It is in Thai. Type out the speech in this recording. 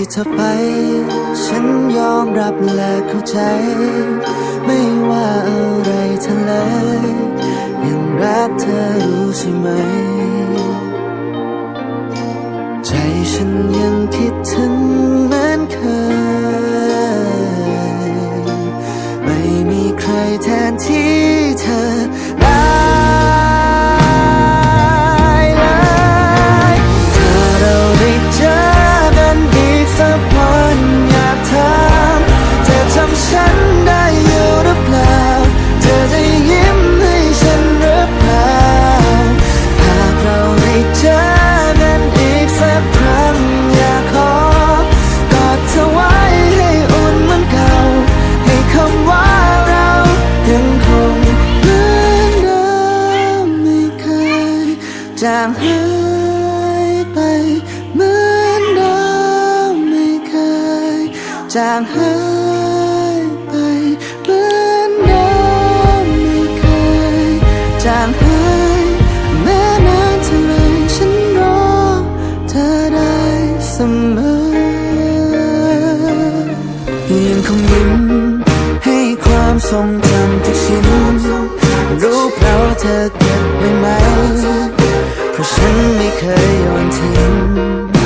ที่เธอไป ฉันยอมรับและเข้าใจ ไม่ว่าอะไรเธอเลยยังรักเธอรู้ใช่ไหม ใจฉันยังคิดถึง จางหายไปเหมือนเดิมไม่เคยจางหายไปเหมือนเดิมไม่เคยจางหายแม้นานเท่าไรฉันรอเธอได้เสมอยังคงยิ้มให้ความทรงจำทุกชิ้นรู้เปล่าเธอเก็บไว้ไหม เพราะฉันไม่เคยโยนทิ้ง